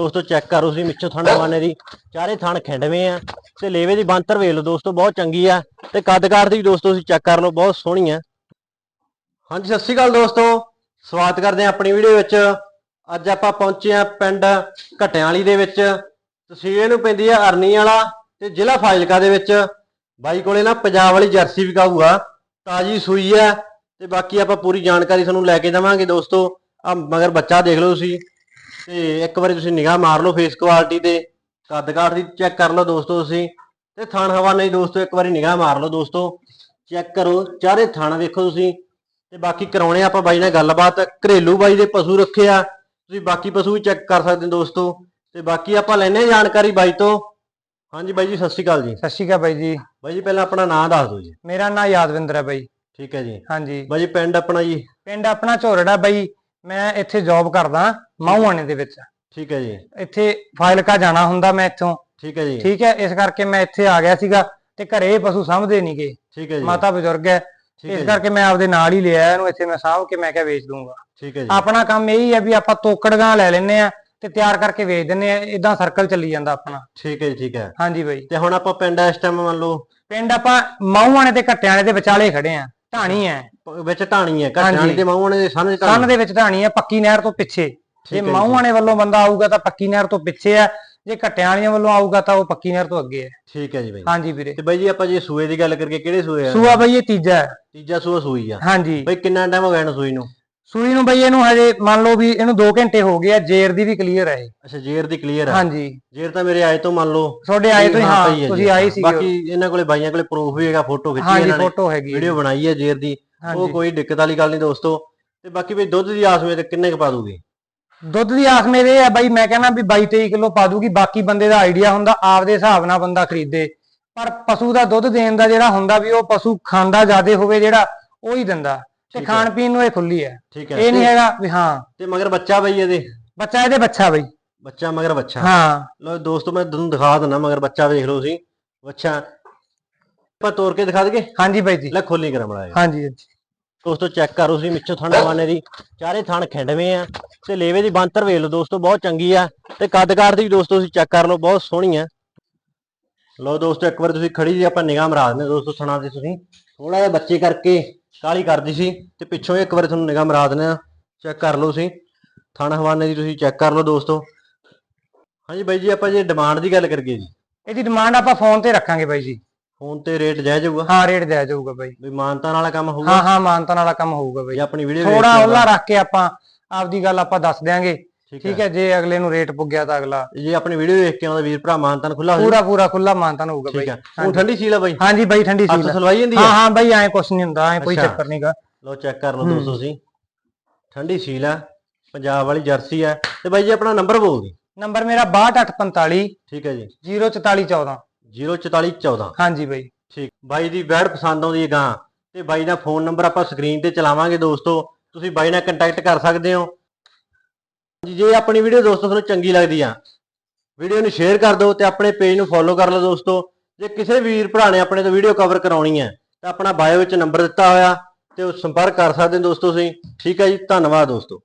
ਦੋਸਤੋ ਚੈੱਕ ਕਰੋ ਤੁਸੀਂ ਮਿੱਛੋ ਥਣ ਹਵਾਨੇ ਦੀ। ਚਾਰੇ ਥਣ ਖਿੰਡਵੇਂ ਆ ਤੇ ਲੇਵੇ ਦੀ ਬੰਤਰ ਵੇਖ ਲਓ ਦੋਸਤੋ, ਬਹੁਤ ਚੰਗੀ ਆ ਤੇ ਕੱਦ ਦੀ ਵੀ ਦੋਸਤੋ ਤੁਸੀਂ ਚੈੱਕ ਕਰ ਲਓ, ਬਹੁਤ ਸੋਹਣੀ ਆ। ਹਾਂਜੀ, ਸਤਿ ਸ਼੍ਰੀ ਅਕਾਲ ਦੋਸਤੋ, ਸਵਾਗਤ ਕਰਦੇ ਆ ਆਪਣੀ ਵੀਡੀਓ ਵਿੱਚ। ਅੱਜ ਆਪਾਂ ਪਹੁੰਚੇ ਆ ਪਿੰਡ ਘਟਿਆਂ ਦੇ ਵਿੱਚ। ਤਹਿਸੀਲ ਨੂੰ ਪੈਂਦੀ ਆ ਅਰਨੀ ਵਾਲਾ ਤੇ ਜ਼ਿਲ੍ਹਾ ਫਾਜ਼ਿਲਕਾ ਦੇ ਵਿੱਚ। ਬਾਈ ਕੋਲੇ ਨਾ ਪੰਜਾਬ ਵਾਲੀ ਜਰਸੀ ਵਿਕਾਊ ਆ ਤਾਜੀ ਸੂਈ ਆ ਤੇ ਬਾਕੀ ਆਪਾਂ ਪੂਰੀ ਜਾਣਕਾਰੀ ਤੁਹਾਨੂੰ ਲੈ ਕੇ ਦੇਵਾਂਗੇ ਦੋਸਤੋ। ਆ ਮਗਰ ਬੱਚਾ ਦੇਖ ਲਓ ਤੁਸੀਂ। ਤੇ ਇੱਕ ਵਾਰੀ ਤੁਸੀਂ ਨਿਗਾਹ ਮਾਰ ਲਓ ਫੇਸ ਕੁਆਲਿਟੀ ਤੇ ਕੱਦ ਕਾਠ ਦੀ ਚੈੱਕ ਕਰ ਲਓ ਦੋਸਤੋ ਤੁਸੀਂ। ਤੇ ਥਣ ਹਵਾ ਨਹੀਂ ਦੋਸਤੋ ਇੱਕ ਵਾਰੀ ਨਿਗਾਹ ਮਾਰ ਲਓ ਦੋਸਤੋ। ਚੈੱਕ ਕਰੋ ਚਾਰੇ ਥਣ ਵੇਖੋ ਤੁਸੀਂ। ਤੇ ਬਾਕੀ ਕਰਾਉਣੇ ਆਪਾਂ ਬਾਈ ਨਾਲ ਗੱਲਬਾਤ। ਘਰੇਲੂ ਬਾਈ ਦੇ ਪਸ਼ੂ ਰੱਖੇ ਆ। ਤੁਸੀਂ ਬਾਕੀ ਪਸ਼ੂ ਵੀ ਚੈੱਕ ਕਰ ਸਕਦੇ ਹੋ ਦੋਸਤੋ। ਤੇ ਬਾਕੀ ਆਪਾਂ ਲੈਣੇ ਜਾਣਕਾਰੀ ਬਾਈ ਤੋਂ। ਹਾਂਜੀ ਬਾਈ ਜੀ ਸਤਿ ਸ਼੍ਰੀ ਅਕਾਲ ਜੀ। ਸਤਿ ਸ਼੍ਰੀ ਅਕਾਲ ਬਾਈ ਜੀ। ਬਾਈ ਜੀ ਪਹਿਲਾਂ ਆਪਣਾ ਨਾਮ ਦੱਸ ਦਿਓ ਜੀ। ਮੇਰਾ ਨਾਮ ਯਾਦਵਿੰਦਰ ਹੈ ਬਾਈ। ਠੀਕ ਹੈ ਜੀ। ਹਾਂਜੀ। ਬਾਈ ਜੀ ਪਿੰਡ ਆਪਣਾ ਜੀ? ਪਿੰਡ ਆਪਣਾ ਝੋਰੜਾ ਬਾਈ। ਮੈਂ ਇੱਥੇ ਜੌਬ ਕਰਦਾ ਮਾਹੂਆਣੇ ਦੇ ਵਿੱਚ। ਠੀਕ ਹੈ ਜੀ। ਇੱਥੇ ਫਾਇਲਕਾ ਜਾਣਾ ਹੁੰਦਾ ਮੈਂ ਇੱਥੋਂ। ਠੀਕ ਹੈ ਜੀ। ਠੀਕ ਹੈ ਇਸ ਕਰਕੇ ਮੈਂ ਇੱਥੇ ਆ ਗਿਆ ਸੀਗਾ ਤੇ ਘਰੇ ਪਸ਼ੂ ਸਾਂਭਦੇ ਨਹੀਂਗੇ ਠੀਕ ਹੈ ਜੀ। ਮਾਤਾ ਬਜ਼ੁਰਗ ਹੈ। ਇਸ ਕਰਕੇ ਮੈਂ ਆਪਦੇ ਨਾਲ ਹੀ ਲਿਆ ਇਹਨੂੰ ਇੱਥੇ ਮੈਂ ਸਾਂਭ ਕੇ ਮੈਂ ਕਿਹਾ ਵੇਚ ਦੂੰਗਾ। ਠੀਕ ਹੈ ਜੀ। ਆਪਣਾ ਕੰਮ ਇਹੀ ਹੈ ਵੀ ਆਪਾਂ ਤੋਕੜਗਾਂ ਲੈ ਲੈਨੇ ਆ ਤੇ ਤਿਆਰ ਕਰਕੇ ਵੇਚ ਦਿੰਨੇ ਆ ਇਦਾਂ ਸਰਕਲ ਚੱਲੀ ਜਾਂਦਾ ਆਪਣਾ। ਠੀਕ ਹੈ ਜੀ ਠੀਕ ਹੈ। ਹਾਂਜੀ ਬਾਈ। ਤੇ ਹੁਣ ਆਪਾਂ ਪਿੰਡ ਇਸ ਟਾਈਮ ਮੰਨ ਲਓ? ਪਿੰਡ ਆਪਾਂ ਮਾਹੂਆਣੇ ਤੇ ਘੱਟਿਆਣੇ ਦੇ ਵਿਚਾਲੇ ਖੜੇ ਆ ਢਾਣੀ ਹੈ। ਵਿੱਚ ਢਾਣੀ ਹੈ ਘਟਾਣੀ। ਤੇ ਮਾਹੂਣੇ ਦੇ ਸਾਹਮਣੇ ਸੰਨ ਢਾਣੀ ਦੇ ਵਿੱਚ ਢਾਣੀ ਹੈ ਪੱਕੀ ਨਹਿਰ ਤੋਂ ਪਿੱਛੇ। ਜੇ। ਮਾਹੂਆਣੇ ਵੱਲੋਂ ਬੰਦਾ ਆਊਗਾ ਤਾਂ ਪੱਕੀ ਨਹਿਰ ਤੋਂ ਪਿੱਛੇ ਹੈ। ਜੇ ਘਟਿਆਣੀਆਂ ਵੱਲੋਂ ਆਊਗਾ ਤਾਂ ਉਹ ਪੱਕੀ ਨਹਿਰ ਤੋਂ ਅੱਗੇ ਹੈ। ਠੀਕ ਹੈ ਜੀ ਬਾਈ। ਹਾਂਜੀ ਵੀਰੇ। ਤੇ ਬਾਈ ਜੀ ਆਪਾਂ ਜੇ ਸੂਏ ਦੀ ਗੱਲ ਕਰਕੇ ਕਿਹੜੇ ਸੂਏ ਆ? ਸੂਆ ਬਈ ਇਹ ਤੀਜਾ ਹੈ। ਤੀਜਾ ਸੂਆ ਸੂਈ ਆ। ਹਾਂਜੀ। ਬਾਈ ਕਿੰਨਾ ਟਾਈਮ ਹੋ ਗਿਆ ਇਹਨੂੰ ਸੂਈ ਨੂੰ? ਸੂਈ ਨੂੰ ਬਈ ਇਹਨੂੰ ਹਜੇ ਮੰਨ ਲਓ ਵੀ ਇਹਨੂੰ 2 ਘੰਟੇ ਹੋ ਗਏ ਆ ਜੇਰ ਦੀ ਵੀ ਕਲੀਅਰ ਹੈ ਇਹ। ਅੱਛਾ ਜੇਰ ਦੀ ਕਲੀਅਰ ਆ। ਹਾਂਜੀ। ਜੇਰ ਤਾਂ ਮੇਰੇ ਆਏ ਤੋਂ ਮੰਨ ਲਓ ਤੁਹਾਡੇ ਆਏ ਤੋਂ ਹੀ ਹਾਂ ਪਈ ਹੈ ਤੁਸੀਂ। ਆਏ ਸੀ ਬਾਕੀ ਇਹਨਾਂ ਕੋਲੇ ਬਾਈਆਂ ਕੋਲੇ ਪ੍ਰੂਫ ਵੀ ਹੈਗਾ ਫੋਟੋ ਖਿੱਚੀ ਹਾਂਜੀ ਇਹਨਾਂ ਨੇ। ਫੋਟੋ ਹੈਗੀ ਹੈ। ਵੀਡੀਓ ਬਣਾਈ ਹੈ ਜੇਰ ਦੀ। ਉਹ ਹਾਂਜੀ। ਕੋਈ ਦਿੱਕਤ ਵਾਲੀ ਗੱਲ ਨਹੀਂ ਦੋਸਤੋ। ਤੇ ਬਾਕੀ ਵੀ ਦੁੱਧ ਦੀ ਆਸ ਵਿੱਚ ਕਿੰਨੇ ਕ ਪਾ ਦੂਗੀ? ਦੁੱਧ ਦੀ ਆਸ ਮੇਰੇ ਇਹ ਹੈ ਬਾਈ ਮੈਂ ਕਹਿੰਦਾ ਵੀ 22 23 ਕਿਲੋ ਪਾ ਦੂਗੀ ਬਾਕੀ ਬੰਦੇ ਦਾ ਆਈਡੀਆ ਹੁੰਦਾ ਆਪਦੇ ਹਿਸਾਬ ਨਾਲ ਬੰਦਾ ਖਰੀਦੇ। ਪਰ ਪਸ਼ੂ ਦਾ ਦੁੱਧ ਦੇਣ ਦਾ ਜਿਹੜਾ ਹੁੰਦਾ ਵੀ ਉਹ ਪਸ਼ੂ ਖਾਂਦਾ ਜ਼ਿਆਦੇ ਹੋਵੇ ਜਿਹੜਾ ਉਹ ਹੀ ਦਿੰਦਾ। ਤੇ ਠੀਕ ਹੈ। ਖਾਣ ਪੀਣ ਨੂੰ ਇਹ ਖੁੱਲੀ ਹੈ। ਠੀਕ ਹੈ। ਇਹ ਨਹੀਂ ਹੈਗਾ ਵੀ ਹਾਂ। ਤੇ ਮਗਰ ਬੱਚਾ ਬਈ ਇਹਦੇ? ਬੱਚਾ ਇਹਦੇ ਬੱਚਾ ਬਈ। ਬੱਚਾ ਮਗਰ ਬੱਚਾ। ਹਾਂ। ਲੋ ਦੋਸਤੋ ਮੈਂ ਤੁਹਾਨੂੰ ਦਿਖਾ ਦਿੰਦਾ ਮਗਰ ਬੱਚਾ ਵੇਖ ਲਓ ਤੁਸੀਂ। ਬੱਚਾ ਆਪਾਂ ਤੋੜ ਕੇ ਦਿਖਾ ਦਈਏ? ਹਾਂਜੀ ਬਾਈ ਜੀ। ਲੈ ਖੋਲੀ ਕਰ ਮੜਾ ਹਾਂਜੀ ਹਾਂਜੀ। ਦੋਸਤੋ ਚੈੱਕ ਕਰੋ ਤੁਸੀਂ ਮਿੱਛੋ ਥਣ ਵਾਨੇ ਦੀ। ਚਾਰੇ ਥਣ ਖਿੰਡਵੇਂ ਆ। ਤੇ ਲੇਵੇ ਦੀ ਬੰਤਰ ਵੇਖ ਲਓ ਦੋਸਤੋ ਬਹੁਤ ਚੰਗੀ ਆ। ਤੇ ਕੱਦ ਕਾਠ ਦੀ ਵੀ ਦੋਸਤੋ ਤੁਸੀਂ ਚੈੱਕ ਕਰ ਲਓ ਬਹੁਤ ਸੋਹਣੀ ਆ। ਲੋ ਦੋਸਤੋ ਇੱਕ ਵਾਰ ਤੁਸੀਂ ਖੜੀ ਜੀ ਆਪਾਂ ਨਿਗਾਹ ਮਰਾ ਦਿੰਦੇ ਦੋਸਤੋ ਥਣਾ ਦੀ ਤੁਸੀਂ। ਥੋੜਾ ਜਿਹਾ ਬੱਚੇ ਕਰਕੇ ਕਾਲੀ ਕਰਦੀ ਸੀ ਤੇ ਪਿੱਛੋਂ ਇੱਕ ਵਾਰ ਤੁਹਾਨੂੰ ਨਿਗਾਹ ਮਰਾ ਦਿੰਦੇ ਆ ਚੈੱਕ ਕਰ ਲਓ ਤੁਸੀਂ। ਥਣ ਹਵਾਨੇ ਦੀ ਤੁਸੀਂ ਚੈੱਕ ਕਰ ਲਓ ਦੋਸਤੋ। ਹਾਂਜੀ ਬਾਈ ਜੀ ਆਪਾਂ ਜੇ ਡਿਮਾਂਡ ਦੀ ਗੱਲ ਕਰੀਏ ਜੀ। ਇਹਦੀ ਡਿਮਾਂਡ ਆਪਾਂ ਫੋਨ ਤੇ ਰੱਖਾਂਗੇ ਬਾਈ ਜੀ। ਫੋਨ ਤੇ ਰੇਟ ਜਾਇਜ਼ ਹੋਊਗਾ। ਹਾਂ ਰੇਟ ਦਿਆ ਜਾਊਗਾ ਬਾਈ। ਵੀ ਮਾਨਤਾਨ ਵਾਲਾ ਕੰਮ ਹੋਊਗਾ। ਹਾਂ ਹਾਂ ਮਾਨਤਾਨ ਵਾਲਾ ਕੰਮ ਹੋਊਗਾ ਬਾਈ। ਜੇ ਆਪਣੀ ਵੀਡੀਓ ਥੋੜਾ ਉਹਲਾ ਰੱਖ ਕੇ ਆਪਾਂ ਆਪਦੀ ਗੱਲ ਆਪਾਂ ਦੱਸ ਦਿਆਂਗੇ। ਠੀਕ ਹੈ। ਜੇ ਅਗਲੇ ਨੂੰ ਰੇਟ ਪੁੱਗਿਆ ਤਾਂ ਅਗਲਾ। ਜੇ ਆਪਣੀ ਵੀਡੀਓ ਦੇਖ ਕੇ ਆਉਂਦਾ ਵੀਰ ਭਰਾ ਮਾਨਤਾਨ ਖੁੱਲਾ ਹੋ ਪੂਰਾ ਪੂਰਾ ਖੁੱਲਾ ਮਾਨਤਾਨ ਹੋਊਗਾ ਬਾਈ। ਠੀਕ ਹੈ। ਉਹ ਠੰਡੀ ਸੀਲ ਆ ਬਾਈ? ਹਾਂਜੀ ਬਾਈ ਠੰਡੀ ਹੱਥ ਸੀ ਸਲਵਾਈ ਜਾਂਦੀ ਹਾਂ? ਹੈ ਹਾਂ ਬਾਈ ਐ ਕੁਛ ਨਹੀਂ ਹੁੰਦਾ ਐ ਕੋਈ। ਚੱਕਰ ਨਹੀਂਗਾ ਲਓ ਚੈੱਕ ਕਰ ਲਓ। ਦੋਸਤੋ ਤੁਸੀਂ। ਠੰਡੀ ਸੀਲ ਆ। ਪੰਜਾਬ ਵਾਲੀ ਜਰਸੀ ਆ। ਤੇ ਬਾਈ ਜੀ ਆਪਣਾ ਨੰਬਰ ਬੋਲ ਦਿਓ। ਨੰਬਰ ਮੇਰਾ 6245 ਠੀਕ ਹੈ ਜੀ। 04414 04414 ਹਾਂਜੀ ਬਾਈ। ਠੀਕ। ਬਾਈ ਦੀ ਵੈੜ ਪਸੰਦ ਆਉਂਦੀ ਹੈ ਗਾਂ। ਤੇ ਬਾਈ ਦਾ ਫੋਨ ਨੰਬਰ ਆਪਾਂ ਸਕਰੀਨ ਤੇ ਚਲਾਵਾਂਗੇ ਦੋਸਤੋ। ਤੁਸੀਂ ਬਾਈ ਨਾਲ ਕੰਟੈਕਟ ਕਰ ਸਕਦੇ ਹੋ। ਜੀ, ਜੇ ਆਪਣੀ ਵੀਡੀਓ ਦੋਸਤੋ ਤੁਹਾਨੂੰ ਚੰਗੀ ਲੱਗਦੀ ਆ ਵੀਡੀਓ ਨੂੰ ਸ਼ੇਅਰ ਕਰ ਦਿਓ ਤੇ ਆਪਣੇ ਪੇਜ ਨੂੰ ਫੋਲੋ ਕਰ ਲਓ ਦੋਸਤੋ। ਜੇ ਕਿਸੇ ਵੀਰ ਭਰਾ ਨੇ ਆਪਣੇ ਤੋਂ ਵੀਡੀਓ ਕਵਰ ਕਰਾਉਣੀ ਹੈ ਤਾਂ ਆਪਣਾ ਬਾਇਓ ਵਿੱਚ ਨੰਬਰ ਦਿੱਤਾ ਹੋਇਆ ਤੇ ਉਹ ਸੰਪਰਕ ਕਰ ਸਕਦੇ ਹੋ ਦੋਸਤੋ ਤੁਸੀਂ। ਠੀਕ ਹੈ ਜੀ ਧੰਨਵਾਦ ਦੋਸਤੋ।